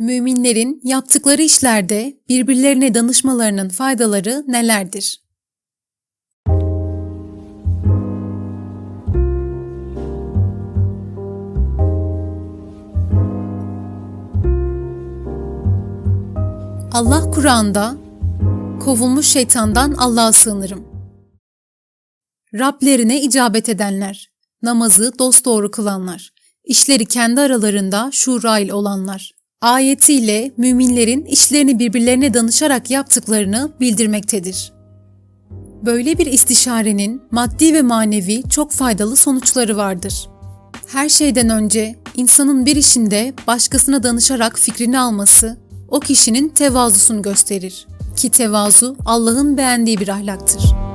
Müminlerin yaptıkları işlerde birbirlerine danışmalarının faydaları nelerdir? Allah Kur'an'da kovulmuş şeytandan Allah'a sığınırım. Rablerine icabet edenler, namazı dosdoğru kılanlar, işleri kendi aralarında şurail olanlar. Ayetiyle müminlerin işlerini birbirlerine danışarak yaptıklarını bildirmektedir. Böyle bir istişarenin maddi ve manevi çok faydalı sonuçları vardır. Her şeyden önce insanın bir işinde başkasına danışarak fikrini alması o kişinin tevazusunu gösterir. Ki tevazu Allah'ın beğendiği bir ahlaktır.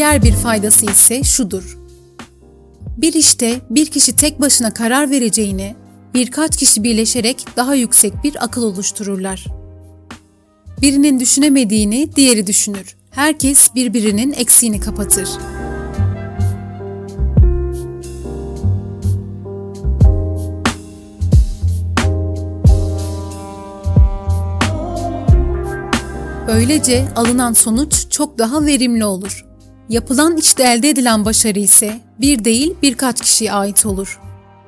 Diğer bir faydası ise şudur. Bir işte bir kişi tek başına karar vereceğine birkaç kişi birleşerek daha yüksek bir akıl oluştururlar. Birinin düşünemediğini diğeri düşünür. Herkes birbirinin eksiğini kapatır. Böylece alınan sonuç çok daha verimli olur. Yapılan işte elde edilen başarı ise bir değil birkaç kişiye ait olur.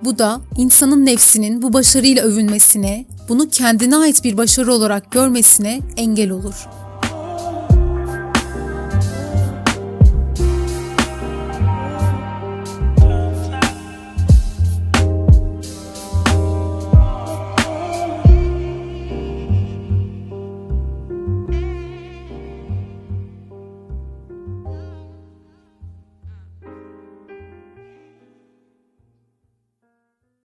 Bu da insanın nefsinin bu başarıyla övünmesine, bunu kendine ait bir başarı olarak görmesine engel olur.